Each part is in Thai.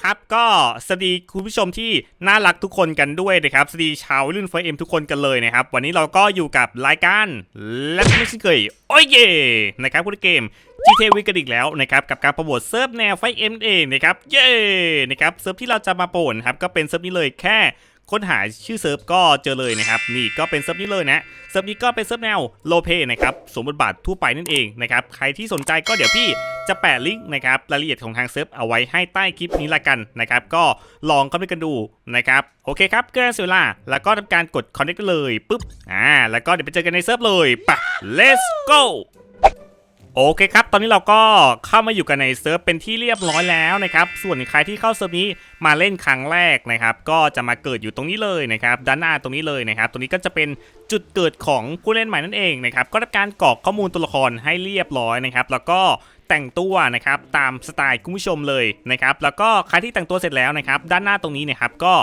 ครับ ก็สวัสดีคุณผู้ชมที่น่ารักทุกคนกันด้วยนะครับสวัสดีชาวรุ่นไฟเอ็มทุกคนกันเลยนะครับ วันนี้เราก็อยู่กับรายการและไม่ใช่เคยโอ้ยเย่นะครับคุณเกม GTA วิกันอีกแล้วนะครับกับการโปรโมทเซิร์ฟแนวไฟเอ็มเองนะครับเย่นะครับเซิร์ฟที่เราจะมาโปรนะครับก็เป็นเซิร์ฟนี้เลยแค่ ค้นหาชื่อเซิร์ฟก็เจอเลยนะครับนี่ก็เป็นเซิร์ฟนี้เลยนะเซิร์ฟนี้ก็เป็นเซิร์ฟแนวโลเปนะครับสมบทบาททั่วไปนั่นเองนะครับใครที่สนใจก็เดี๋ยวพี่จะแปะลิงก์นะครับรายละเอียดของทางเซิร์ฟเอาไว้ให้ใต้คลิปนี้ละกันนะครับก็ลองเข้าไปกันดูนะครับโอเคครับเกินเสียเวลาแล้วก็ทำการกด connect กันเลยปุ๊บอ่าแล้วก็เดี๋ยวไปเจอกันในเซิร์ฟเลยไปะ let's go โอเคครับ ตอนนี้เราก็เข้ามาอยู่กันในเซิร์ฟเป็นที่เรียบร้อยแล้วนะครับ ส่วนใครที่เข้าเซิร์ฟนี้มาเล่นครั้งแรกนะครับ ก็จะมาเกิดอยู่ตรงนี้เลยนะครับ ด้านหน้าตรงนี้เลยนะครับ ตรงนี้ก็จะเป็นจุดเกิดของผู้เล่นใหม่นั่นเองนะครับ ก็ทำการกรอกข้อมูลตัวละครให้เรียบร้อยนะครับ แล้วก็แต่งตัวนะครับตามสไตล์คุณผู้ชมเลยนะครับแล้วก็ใครที่แต่งตัวเสร็จแล้วนะครับด้านหน้าตรงนี้นะครับก็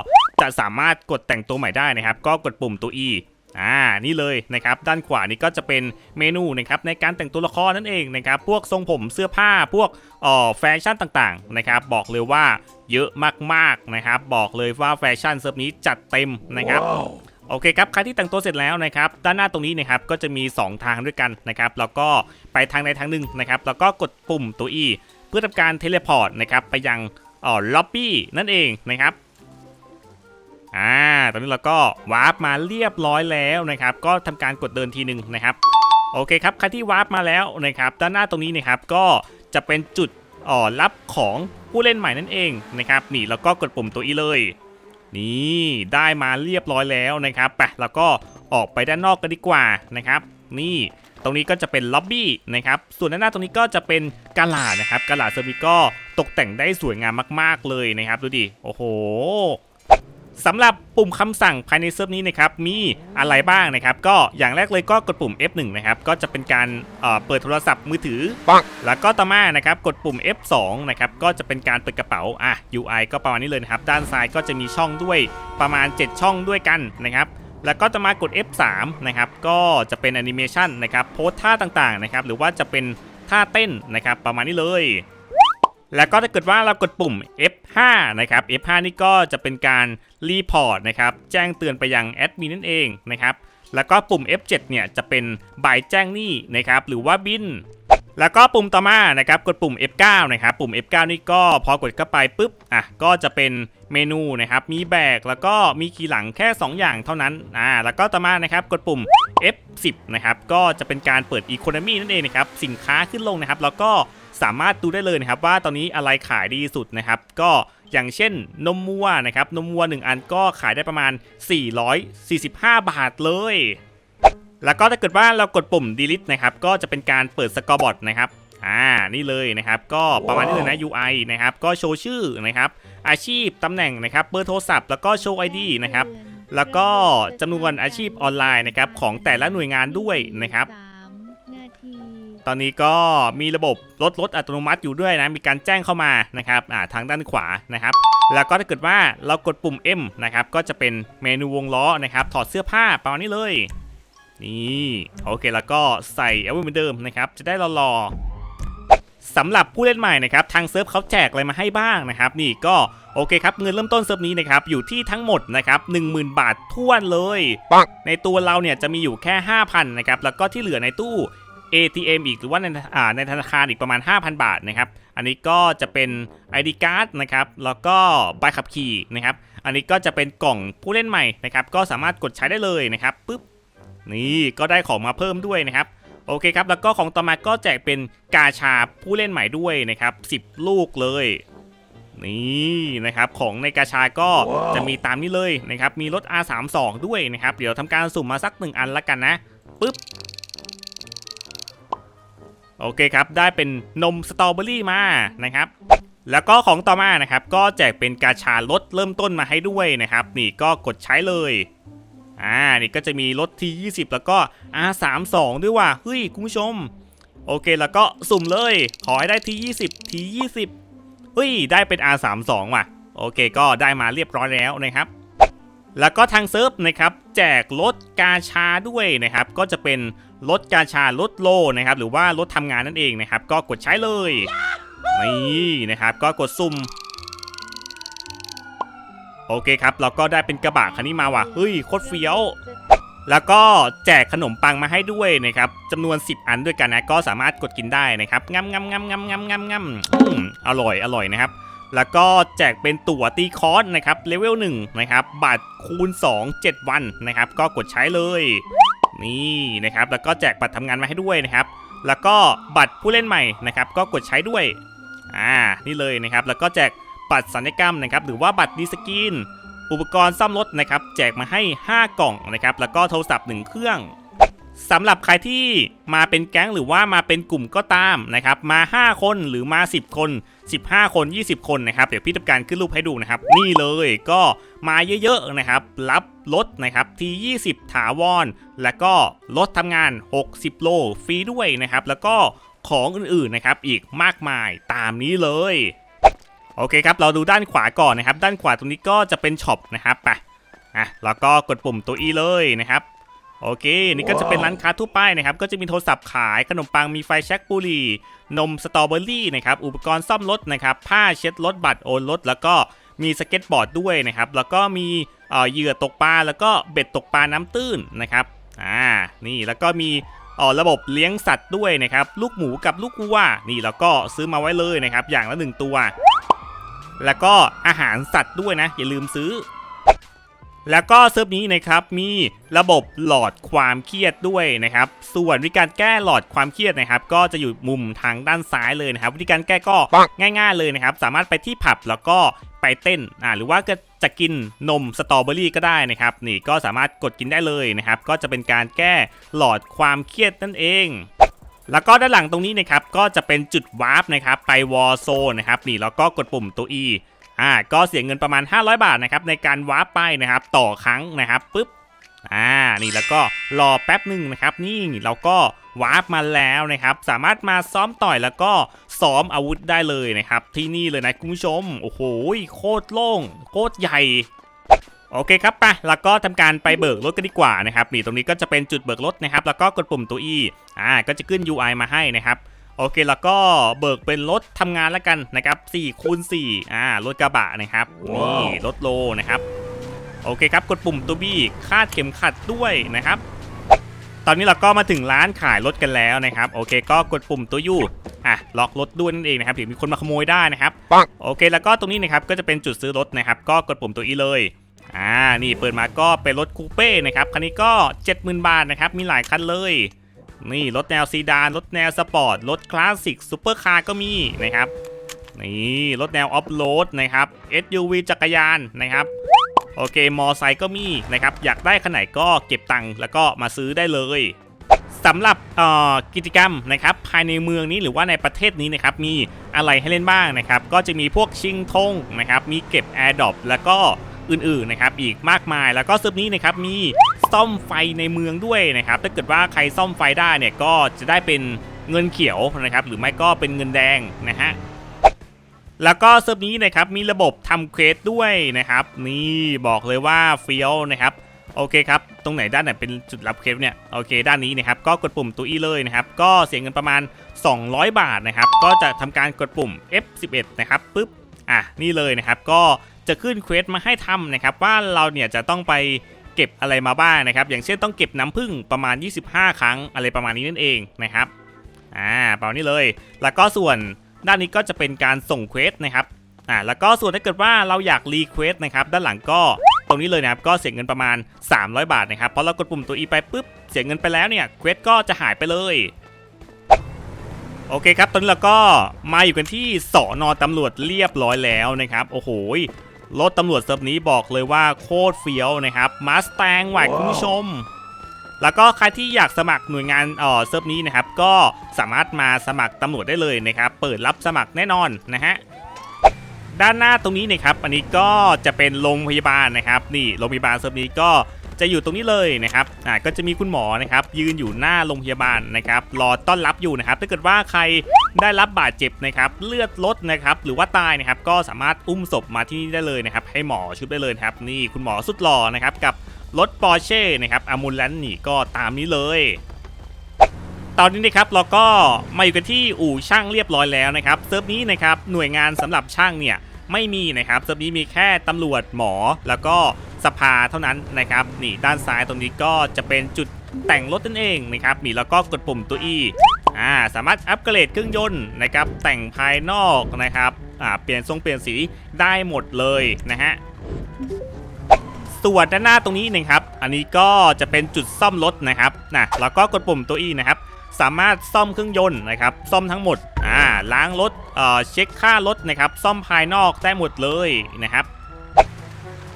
จะสามารถกดแต่งตัวใหม่ได้นะครับ ก็กดปุ่มตัว E อ่านี่เลยนะครับด้านขวานี่ก็จะเป็นเมนูนะครับในการแต่งตัวละครนั่นเองนะครับพวกทรงผมเสื้อผ้าพวกเอ่อแฟชั่นต่างๆนะครับบอกเลยว่าเยอะมากๆนะครับบอกเลยว่าแฟชั่นเซิร์ฟนี้จัดเต็มนะครับโอเคครับใครที่แต่งตัวเสร็จแล้วนะครับด้านหน้าตรงนี้นะครับก็จะมี 2 ทางด้วยกันนะครับแล้วก็ไปทางใดทางหนึ่งนะครับแล้วก็กดปุ่มตัว E เพื่อทำการเทเลพอร์ตนะครับไปยังเอ่อล็อบบี้นั่นเองนะครับ อ่า ตอนนี้เราก็วาร์ปมาเรียบร้อยแล้วนะครับ ก็ทำการกดเดินทีหนึ่งนะครับ โอเคครับใครที่วาร์ปมาแล้วนะครับ ด้านหน้าตรงนี้นะครับ ก็จะเป็นจุดอ่อรับของผู้เล่นใหม่นั่นเองนะครับ นี่แล้วก็กดปุ่มตัวอีเลย นี่ได้มาเรียบร้อยแล้วนะครับไปแล้วก็ออกไปด้านนอกกันดีกว่านะครับ นี่ตรงนี้ก็จะเป็นล็อบบี้นะครับ ส่วนด้านหน้าตรงนี้ก็จะเป็นกาลานะครับกาลาเซอร์มิก็ตกแต่งได้สวยงามมาก ๆเลยนะครับ ดูดิ โอ้โห สำหรับปุ่มคำสั่งภายในเซิร์ฟนี้นะครับมีอะไรบ้างนะครับ ก็อย่างแรกเลยก็กดปุ่ม F1 นะครับก็จะเป็นการเอ่อเปิดโทรศัพท์มือถือปังแล้วก็ต่อมานะครับกดปุ่ม F2 นะครับก็จะเป็นการเปิดกระเป๋าอะ UI ก็ประมาณนี้เลยนะครับ ด้านซ้ายก็จะมีช่องด้วยประมาณ 7 ช่องด้วยกันนะครับแล้วก็จะมากด F3 นะครับก็จะเป็นแอนิเมชันนะครับโพสท่าต่างๆนะครับหรือว่าจะเป็นท่าเต้นนะครับประมาณนี้เลย แล้วก็ถ้าเกิดว่าเรากดปุ่ม F5 นะครับ F5 นี่ก็จะเป็นการรีพอร์ตนะครับ แจ้งเตือนไปยังแอดมินนั่นเองนะครับ แล้วก็ปุ่ม F7 เนี่ยจะเป็นใบแจ้งหนี้นะครับ หรือว่าบิน แล้วก็ปุ่มต่อมานะครับ กดปุ่ม F9 นะครับ ปุ่ม F9 นี่ก็พอกดเข้าไปปุ๊บ อะ ก็จะเป็น เมนูนะครับ มีแบกแล้วก็มีคีย์หลังแค่ 2 อย่างเท่านั้น อ่า แล้วก็ต่อมานะครับ กดปุ่ม F10 นะครับ ก็จะเป็นการเปิด Economy นั่นเองนะครับ สินค้าขึ้นลงนะครับ แล้วก็สามารถดูได้เลยนะครับ ว่าตอนนี้อะไรขายดีสุดนะครับ ก็อย่างเช่นนมวัวนะครับ นมวัว 1 อันก็ขายได้ประมาณ 445 บาทเลย แล้วก็ถ้าเกิดว่าเรากดปุ่ม delete นะครับ ก็จะเป็นการเปิดสกอร์บอร์ดนะครับ อ่านี่เลยนะครับก็ประมาณนี้เลยนะ UI นะครับก็โชว์ชื่อนะครับอาชีพตำแหน่งนะครับเบอร์โทรศัพท์แล้วก็โชว์ ID นะครับแล้วก็จำนวนอาชีพออนไลน์นะครับของแต่ละหน่วยงานด้วยนะครับสามนาทีตอนนี้ก็มีระบบลดลดอัตโนมัติอยู่ด้วยนะ มีการแจ้งเข้ามานะครับอ่าทางด้านขวานะครับ แล้วก็ถ้าเกิดว่าเรากดปุ่ม M นะครับ ก็จะเป็นเมนูวงล้อนะครับ ถอดเสื้อผ้าประมาณนี้เลย นี่ โอเคแล้วก็ใส่เอาไว้เหมือนเดิมนะครับ จะได้รอๆ สำหรับผู้เล่นใหม่นะครับทางเซิร์ฟเขาแจกอะไรมาให้บ้างนะครับนี่ก็โอเคครับเงินเริ่มต้นเซิร์ฟนี้นะครับอยู่ที่ทั้งหมดนะครับ10,000 บาทท้วนเลยปังในตัวเราเนี่ยจะมีอยู่แค่ 5,000นะครับแล้วก็ที่เหลือในตู้ ATM อีกหรือว่าในอ่าในธนาคารอีกประมาณ 5,000 บาทนะครับอันนี้ก็จะเป็น ID card นะครับแล้วก็ใบขับขี่นะครับอันนี้ก็จะเป็นกล่องผู้เล่นใหม่นะครับก็สามารถกดใช้ได้เลยนะครับปุ๊บนี่ก็ได้ของมาเพิ่มด้วยนะครับ โอเคครับ แล้วก็ของต่อมาก็แจกเป็นกาชาผู้เล่นใหม่ด้วยนะครับ 10 ลูกเลยนี่นะครับของในกาชาก็จะมีตามนี้เลยนะครับมีรถ R32 ด้วยนะครับ เดี๋ยวทำการสุ่มมาสักหนึ่งอันละกันนะปึ๊บโอเคครับ ได้เป็นนมสตรอเบอรี่มานะครับ แล้วก็ของต่อมานะครับ ก็แจกเป็นกาชาลดเริ่มต้นมาให้ด้วยนะครับ นี่ก็กดใช้เลย อ่านี่ก็จะมีรถที20 แล้วก็ R32 ด้วยว่ะเฮ้ยคุณผู้ชม โอเคแล้วก็สุ่มเลย ขอให้ได้ที20ที20เฮ้ยได้เป็น R32 ว่ะ โอเคก็ได้มาเรียบร้อยแล้วนะครับ แล้วก็ทางเซิร์ฟนะครับ แจกรถกาชาด้วยนะครับ ก็จะเป็นรถกาชารถโลนะครับ หรือว่ารถทำงานนั่นเองนะครับ ก็กดใช้เลยนี่นะครับ ก็กดสุ่ม โอเคครับ เราก็ได้เป็นกระบะคันนี้มาว่ะเฮ้ยโคตรเฟี้ยวแล้วก็แจกขนมปังมาให้ด้วยนะครับจำนวน 10 อันด้วยกันนะ ก็สามารถกดกินได้นะครับงำงำงำงำงำงำงำอืมอร่อยอร่อยนะครับ แล้วก็แจกเป็นตั๋วตีคอร์สนะครับเลเวล1นะครับบัตรคูณ 2 7 วันนะครับ ก็กดใช้เลย นี่นะครับ แล้วก็แจกบัตรทำงานมาให้ด้วยนะครับ แล้วก็บัตรผู้เล่นใหม่นะครับ ก็กดใช้ด้วยอ่านี่เลยนะครับ แล้วก็แจก บัตรสัญญกรรมนะครับหรือว่าบัตรดีสกิน อุปกรณ์ซ่อมรถนะครับแจกมาให้ 5 กล่องนะครับแล้วก็โทรศัพท์ 1 เครื่องสำหรับใครที่มาเป็นแก๊งหรือว่ามาเป็นกลุ่มก็ตามนะครับมา 5 คนหรือมา 10 คน 15 คน 20 คนนะครับเดี๋ยวพี่ทำการขึ้นรูปให้ดูนะครับ นี่เลยก็มาเยอะๆนะครับ รับรถนะครับที่ 20 ถาวร แล้วก็รถทำงาน 60 โลฟรีด้วยนะครับ แล้วก็ของอื่นๆนะครับอีกมากมายตามนี้เลย โอเคครับ เราดูด้านขวาก่อนนะครับ ด้านขวาตรงนี้ก็จะเป็นช็อปนะครับไปอะแล้วก็กดปุ่มตัว E เลยนะครับ โอเค นี่ก็จะเป็นร้านค้าทั่วไปนะครับ ก็จะมีโทรศัพท์ขายขนมปังมีไฟแช็กบุหรี่ นมสตรอเบอรี่นะครับ อุปกรณ์ซ่อมรถนะครับ ผ้าเช็ดรถบัตรโอนรถ แล้วก็มีสเก็ตบอร์ดด้วยนะครับ แล้วก็มีเอ่อเหยื่อตกปลา แล้วก็เบ็ดตกปลาน้ำตื้นนะครับ อ่า นี่ แล้วก็มีเอ่อระบบเลี้ยงสัตว์ด้วยนะครับ ลูกหมูกับลูกวัว นี่เราก็ซื้อมาไว้เลยนะครับ อย่างละหนึ่งตัว แล้วก็อาหารสัตว์ด้วยนะ อย่าลืมซื้อ แล้วก็เซิร์ฟนี้นะครับมีระบบหลอดความเครียดด้วยนะครับ ส่วนวิธีการแก้หลอดความเครียดนะครับ ก็จะอยู่มุมทางด้านซ้ายเลยนะครับ วิธีการแก้ก็ง่าย ๆเลยนะครับ สามารถไปที่ผับแล้วก็ไปเต้นอ่าหรือว่าก็จะกินนมสตรอเบอรี่ก็ได้นะครับ นี่ก็สามารถกดกินได้เลยนะครับ ก็จะเป็นการแก้หลอดความเครียดนั่นเอง แล้วก็ด้านหลังตรงนี้นะครับก็จะเป็นจุดวาร์ปนะครับไปวอลโซนนะครับนี่แล้วก็กดปุ่มตัว E อ่าก็เสียเงินประมาณ 500 บาทนะครับในการวาร์ปไปนะครับต่อครั้งนะครับปุ๊บอ่านี่แล้วก็รอแป๊บหนึ่งนะครับ นี่เราก็วาร์ปมาแล้วนะครับ สามารถมาซ้อมต่อยแล้วก็ซ้อมอาวุธได้เลยนะครับ ที่นี่เลยนะคุณผู้ชม โอ้โหโคตรโล่งโคตรใหญ่ โอเคครับไปแล้วก็ทำการไปเบิกรถกันดีกว่านะครับนี่ตรงนี้ก็จะเป็นจุดเบิกรถนะครับ แล้วก็กดปุ่มตัว E อ่าก็จะขึ้น UI มาให้นะครับโอเคแล้วก็เบิกเป็นรถทำงานแล้วกันนะครับ4คูณ4อ่ารถกระบะนะครับนี่รถโลนะครับโอเคครับกดปุ่มตัว B คาดเข็มขัดด้วยนะครับ ตอนนี้เราก็มาถึงร้านขายรถกันแล้วนะครับ โอเคก็กดปุ่มตัว U อะล็อกรถด้วยนั่นเองนะครับเดี๋ยวมีคนมาขโมยได้นะครับปังโอเคแล้วก็ตรงนี้นะครับก็จะเป็นจุดซื้อรถนะครับ ก็กดปุ่มตัว E เลย อ่า นี่เปิดมาก็เป็นรถคูเป้นะครับ คันนี้ก็ 70,000 บาทนะครับ มีหลายคันเลย นี่รถแนวซีดาน รถแนวสปอร์ต รถคลาสสิกซูเปอร์คาร์ก็มีนะครับ นี่รถแนวออฟโรดนะครับ SUV จักรยานนะครับ โอเค มอไซค์ก็มีนะครับ อยากได้คันไหนก็เก็บตังค์แล้วก็มาซื้อได้เลยสำหรับกิจกรรมนะครับภายในเมืองนี้หรือว่าในประเทศนี้นะครับมีอะไรให้เล่นบ้างนะครับ ก็จะมีพวกชิงธงนะครับ มีเก็บ Air d r o p แล้วก็ อื่นๆนะครับอีกมากมาย แล้วก็เซิร์ฟนี้นะครับมีซ่อมไฟในเมืองด้วยนะครับถ้าเกิดว่าใครซ่อมไฟได้เนี่ยก็จะได้เป็นเงินเขียวนะครับหรือไม่ก็เป็นเงินแดงนะฮะแล้วก็เซิร์ฟนี้นะครับมีระบบทำเควสด้วยนะครับ นี่บอกเลยว่าเฟี้ยวนะครับโอเคครับ ตรงไหนด้านไหนเป็นจุดรับเควสเนี่ย โอเค ด้านนี้นะครับ ก็กดปุ่มตัว E เลยนะครับ ก็เสียเงินประมาณ 200 บาทนะครับ ก็จะทำการกดปุ่ม F11 นะครับปุ๊บ อะ นี่เลยนะครับ ก็ จะขึ้นเควสมาให้ทำนะครับว่าเราเนี่ยจะต้องไปเก็บอะไรมาบ้างนะครับ อย่างเช่นต้องเก็บน้ำผึ้งประมาณ 25 ครั้งอะไรประมาณนี้นั่นเองนะครับอ่าเปล่านี้เลย แล้วก็ส่วนด้านนี้ก็จะเป็นการส่งเควสนะครับอ่าแล้วก็ส่วนถ้าเกิดว่าเราอยากรีเควสนะครับด้านหลังก็ตรงนี้เลยนะครับก็เสียเงินประมาณ 300 บาทนะครับพราะเรากดปุ่มตัว E ไปปุ๊บเสียเงินไปแล้วเนี่ยเควสก็จะหายไปเลยโอเคครับ ตอนนี้เราก็มาอยู่กันที่สอนอตำรวจเรียบร้อยแล้วนะครับ โอ้โห รถตำรวจเซิร์ฟนี้บอกเลยว่าโคตรเฟี้ยวนะครับมาสแตงว่ะคุณผู้ชม แล้วก็ใครที่อยากสมัครหน่วยงานเอ่อเซิร์ฟนี้นะครับ ก็สามารถมาสมัครตำรวจได้เลยนะครับ เปิดรับสมัครแน่นอนนะฮะด้านหน้าตรงนี้นะครับ อันนี้ก็จะเป็นโรงพยาบาลนะครับ นี่โรงพยาบาลเซิร์ฟนี้ก็ จะอยู่ตรงนี้เลยนะครับอ่าก็จะมีคุณหมอนะครับยืนอยู่หน้าโรงพยาบาลนะครับรอต้อนรับอยู่นะครับถ้าเกิดว่าใครได้รับบาดเจ็บนะครับเลือดลดนะครับหรือว่าตายนะครับก็สามารถอุ้มศพมาที่นี่ได้เลยนะครับให้หมอชุบได้เลยครับนี่คุณหมอสุดหล่อนะครับกับรถปอร์เช่นะครับอามูลแลนนี่ก็ตามนี้เลยตอนนี้นะครับเราก็มาอยู่กันที่อู่ช่างเรียบร้อยแล้วนะครับเซิร์ฟนี้นะครับหน่วยงานสำหรับช่างเนี่ยไม่มีนะครับเซิร์ฟนี้มีแค่ตำรวจหมอแล้วก็ สภาเท่านั้นนะครับนี่ด้านซ้ายตรงนี้ก็จะเป็นจุดแต่งรถนั่นเองนะครับนี่แล้วก็กดปุ่มตัว E อ่าสามารถอัปเกรดเครื่องยนต์นะครับแต่งภายนอกนะครับอ่าเปลี่ยนทรงเปลี่ยนสีได้หมดเลยนะฮะส่วนด้านหน้าตรงนี้นะครับ อันนี้ก็จะเป็นจุดซ่อมรถนะครับนะแล้วก็กดปุ่มตัว E นะครับ สามารถซ่อมเครื่องยนต์นะครับ ซ่อมทั้งหมด อ่า ล้างรถ เอ่อ เช็คค่ารถนะครับ ซ่อมภายนอกได้หมดเลยนะครับ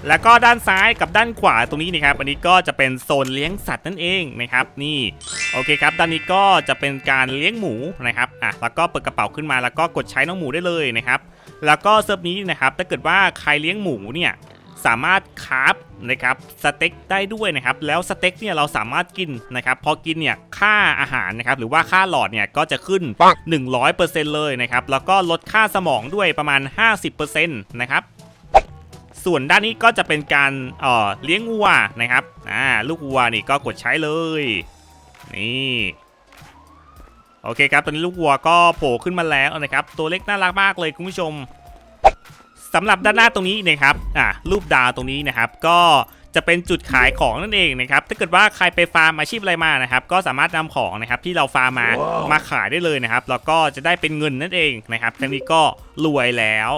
แล้วก็ด้านซ้ายกับด้านขวาตรงนี้นะครับ อันนี้ก็จะเป็นโซนเลี้ยงสัตว์นั่นเองนะครับนี่โอเคครับด้านนี้ก็จะเป็นการเลี้ยงหมูนะครับอะแล้วก็เปิดกระเป๋าขึ้นมาแล้วก็กดใช้น้องหมูได้เลยนะครับ แล้วก็เซิร์ฟนี้นะครับถ้าเกิดว่าใครเลี้ยงหมูเนี่ยสามารถคราฟนะครับสเต็กได้ด้วยนะครับแล้วสเต็กเนี่ยเราสามารถกินนะครับพอกินเนี่ยค่าอาหารนะครับหรือว่าค่าหลอดเนี่ยก็จะขึ้นปัง100%เลยนะครับแล้วก็ลดค่าสมองด้วยประมาณ 50%นะครับ ส่วนด้านนี้ก็จะเป็นการเอ่อเลี้ยงวัวนะครับอ่าลูกวัวนี่ก็กดใช้เลยนี่โอเคครับตอนนี้ลูกวัวก็โผล่ขึ้นมาแล้วนะครับตัวเล็กน่ารักมากเลยคุณผู้ชมสำหรับด้านหน้าตรงนี้นะครับอะรูปดาวตรงนี้นะครับ ก็จะเป็นจุดขายของนั่นเองนะครับ ถ้าเกิดว่าใครไปฟาร์มอาชีพอะไรมานะครับ ก็สามารถนำของนะครับที่เราฟาร์มมามาขายได้เลยนะครับ แล้วก็จะได้เป็นเงินนั่นเองนะครับครั้งนี้ก็รวยแล้ว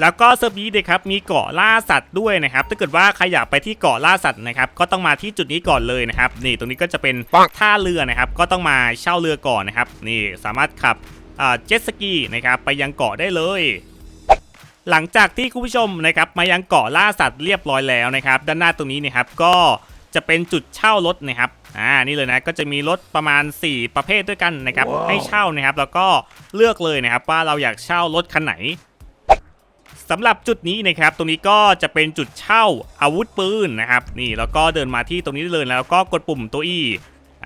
แล้วก็เซิร์ฟนี้นะครับมีเกาะล่าสัตว์ด้วยนะครับถ้าเกิดว่าใครอยากไปที่เกาะล่าสัตว์นะครับก็ต้องมาที่จุดนี้ก่อนเลยนะครับนี่ตรงนี้ก็จะเป็นปังท่าเรือนะครับก็ต้องมาเช่าเรือก่อนนะครับนี่สามารถขับอ่าเจ็ตสกีนะครับไปยังเกาะได้เลยหลังจากที่คุณผู้ชมนะครับมายังเกาะล่าสัตว์เรียบร้อยแล้วนะครับด้านหน้าตรงนี้นะครับก็จะเป็นจุดเช่ารถนะครับอ่านี่เลยนะก็จะมีรถประมาณ 4 ประเภทด้วยกันนะครับว้าวให้เช่านะครับ แล้วก็เลือกเลยนะครับว่าเราอยากเช่ารถคันไหน สำหรับจุดนี้นะครับตรงนี้ก็จะเป็นจุดเช่าอาวุธปืนนะครับนี่แล้วก็เดินมาที่ตรงนี้ได้เลยแล้วก็กดปุ่มตัว E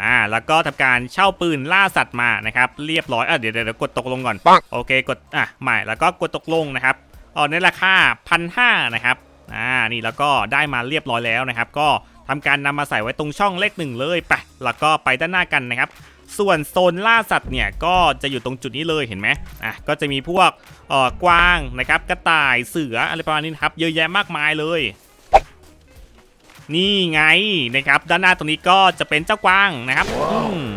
อ่าแล้วก็ทำการเช่าปืนล่าสัตว์มานะครับเรียบร้อยอะเดี๋ยวเดี๋ยวกดตกลงก่อนโอเคกดอะใหม่แล้วก็กดตกลงนะครับเออในราคาพันห้านะครับอ่านี่แล้วก็ได้มาเรียบร้อยแล้วนะครับ ก็ทำการนำมาใส่ไว้ตรงช่องเลขหนึ่งเลยไปแล้วก็ไปด้านหน้ากันนะครับ ส่วนโซนล่าสัตว์เนี่ยก็จะอยู่ตรงจุดนี้เลยเห็นไหมอะก็จะมีพวกเอ่อกวางนะครับกระต่ายเสืออะไรประมาณนี้ครับเยอะแยะมากมายเลย นี่ไงนะครับด้านหน้าตรงนี้ก็จะเป็นเจ้ากวางนะครับ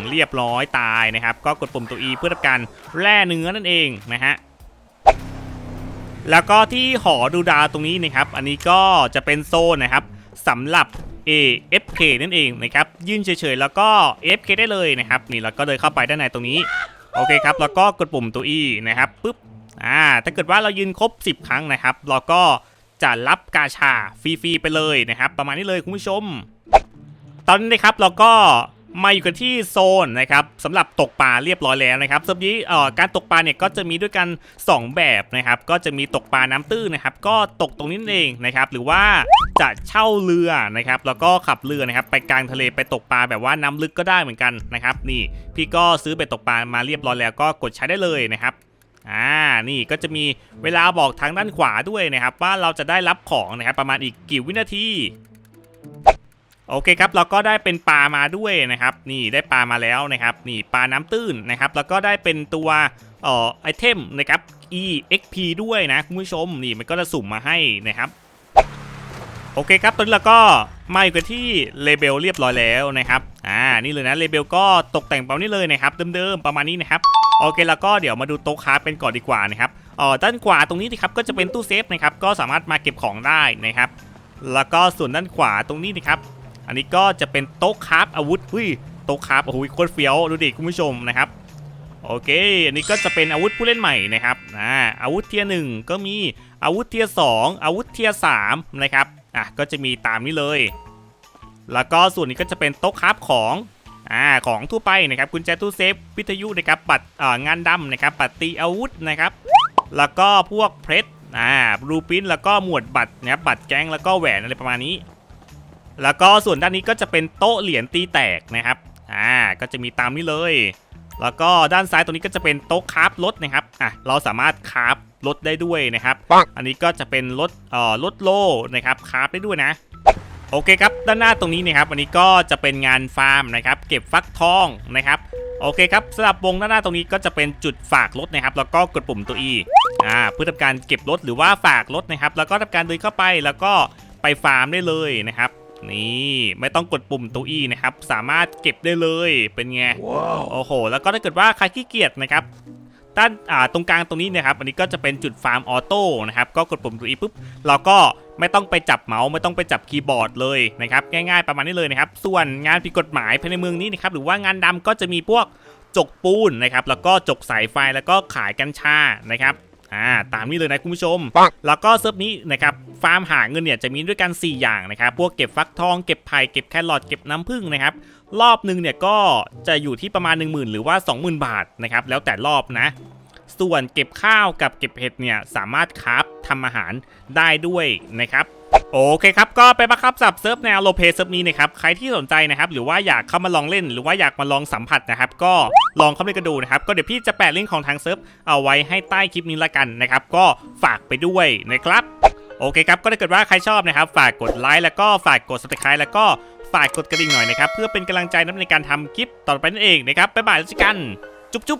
เรียบร้อยตายนะครับ ก็กดปุ่มตัว E เพื่อทำการแร่เนื้อนั่นเองนะฮะแล้วก็ที่หอดูดาวตรงนี้นะครับ อันนี้ก็จะเป็นโซนนะครับสำหรับ AFK นั่นเองนะครับยื่นเฉยๆแล้วก็ AFK ได้เลยนะครับนี่เราก็เดินเข้าไปด้านในตรงนี้โอเคครับแล้วก็กดปุ่มตัว E นะครับปุ๊บอ่าถ้าเกิดว่าเรายืนครบ 10 ครั้งนะครับเราก็จะรับกาชาฟรีๆไปเลยนะครับ ประมาณนี้เลยคุณผู้ชม ตอนนี้นะครับเราก็ มาอยู่กันที่โซนนะครับสำหรับตกปลาเรียบร้อยแล้วนะครับสำหรับนี้การตกปลาเนี่ยก็จะมีด้วยกัน 2 แบบนะครับ ก็จะมีตกปลาน้ำตื้นนะครับ ก็ตกตรงนี้เองนะครับ หรือว่าจะเช่าเรือนะครับ แล้วก็ขับเรือนะครับไปกลางทะเลไปตกปลาแบบว่าน้ำลึกก็ได้เหมือนกันนะครับ นี่พี่ก็ซื้อเบ็ดตกปลามาเรียบร้อยแล้วก็กดใช้ได้เลยนะครับอ่า นี่ก็จะมีเวลาบอกทางด้านขวาด้วยนะครับ ว่าเราจะได้รับของนะครับประมาณอีกกี่วินาที โอเคครับเราก็ได้เป็นปลามาด้วยนะครับ นี่ได้ปลามาแล้วนะครับ นี่ปลาน้ำตื้นนะครับ แล้วก็ได้เป็นตัวเอ่อไอเทมนะครับ EXP ด้วยนะคุณผู้ชมนี่มันก็จะสุ่มมาให้นะครับโอเคครับตอนนี้เราก็มาอยู่กันที่เลเบลเรียบร้อยแล้วนะครับอ่านี่เลยนะเลเบลก็ตกแต่งประมาณนี้เลยนะครับเดิมๆประมาณนี้นะครับโอเคแล้วก็เดี๋ยวมาดูโต๊ะคราเป็นก่อนดีกว่านะครับอ่อด้านขวาตรงนี้นะครับก็จะเป็นตู้เซฟนะครับก็สามารถมาเก็บของได้นะครับแล้วก็ส่วนด้านขวาตรงนี้นะครับ อันนี้ก็จะเป็นโต๊ะคราฟอาวุธหุ้ยโต๊ะคราฟโอ้โหโคตรเฟี้ยวดูดิคุณผู้ชมนะครับโอเค อันนี้ก็จะเป็นอาวุธผู้เล่นใหม่นะครับอ่าอาวุธเทียร์หนึ่งก็มีอาวุธเทียร์สองอาวุธเทียร์สามนะครับอะก็จะมีตามนี้เลย แล้วก็ส่วนนี้ก็จะเป็นโต๊ะคราฟของอ่าของทั่วไปนะครับกุญแจตู้เซฟวิทยุนะครับบัตรอ่างานดำนะครับบัตรตีอาวุธนะครับ แล้วก็พวกเพชรอ่าบลูปินแล้วก็หมวดบัตรนะครับบัตรแก๊งแล้วก็แหวนอะไรประมาณนี้ แล้วก็ส่วนด้านนี้ก็จะเป็นโต๊ะเหรียญตีแตกนะครับ อ่า ก็จะมีตามนี้เลย แล้วก็ด้านซ้ายตรงนี้ก็จะเป็นโต๊ะคราฟรถนะครับ อะ เราสามารถคราฟรถได้ด้วยนะครับปังอันนี้ก็จะเป็นรถเอ่อรถโล่นะครับคราฟได้ด้วยนะ โอเคครับ ด้านหน้าตรงนี้นะครับ อันนี้ก็จะเป็นงานฟาร์มนะครับ เก็บฟักทองนะครับ โอเคครับสำหรับวงด้านหน้าตรงนี้ก็จะเป็นจุดฝากรถนะครับ แล้วก็กดปุ่มตัว E อ่า เพื่อทำการเก็บรถหรือว่าฝากรถนะครับ แล้วก็ทำการเดินเข้าไป แล้วก็ไปฟาร์มได้เลยนะครับ นี่ไม่ต้องกดปุ่มตัวอีนะครับ สามารถเก็บได้เลยเป็นไงโอ้โห แล้วก็ถ้าเกิดว่าใครขี้เกียจนะครับด้านอ่าตรงกลางตรงนี้นะครับ อันนี้ก็จะเป็นจุดฟาร์มออโต้นะครับ ก็กดปุ่มตัวอีปุ๊บเราก็ไม่ต้องไปจับเมาส์ไม่ต้องไปจับคีย์บอร์ดเลยนะครับ ง่ายๆประมาณนี้เลยนะครับ ส่วนงานผิดกฎหมายภายในเมืองนี้นะครับ หรือว่างานดำก็จะมีพวกจกปูนนะครับ แล้วก็จกสายไฟแล้วก็ขายกัญชานะครับ อ่าตามนี้เลยนะคุณผู้ชมปังแล้วก็เซิร์ฟนี้นะครับฟาร์มหาเงินเนี่ยจะมีด้วยกัน 4 อย่างนะครับพวกเก็บฟักทองเก็บไผ่เก็บแครอทเก็บน้ำผึ้งนะครับรอบหนึ่งเนี่ยก็จะอยู่ที่ประมาณ 1 0,000 หรือว่า 20,000 บาทนะครับแล้วแต่รอบนะ ส่วนเก็บข้าวกับเก็บเห็ดเนี่ยสามารถคราฟทำอาหารได้ด้วยนะครับโอเคครับ ก็ไปบังคับสับเซิร์ฟแนวโลเพเซิร์ฟนี้นะครับ ใครที่สนใจนะครับ หรือว่าอยากเข้ามาลองเล่น หรือว่าอยากมาลองสัมผัสนะครับ ก็ลองเข้าไปกันดูนะครับ ก็เดี๋ยวพี่จะแปะลิงก์ของทางเซิร์ฟเอาไว้ให้ใต้คลิปนี้ละกันนะครับ ก็ฝากไปด้วยนะครับ โอเคครับ ก็ถ้าเกิดว่าใครชอบนะครับ ฝากกดไลค์แล้วก็ฝากกด subscribe แล้วก็ฝากกดกระดิ่งหน่อยนะครับ เพื่อเป็นกำลังใจในการทำคลิปต่อไปนั่นเองนะครับ บ๊ายบายแล้วกัน จุ๊บจุ๊บ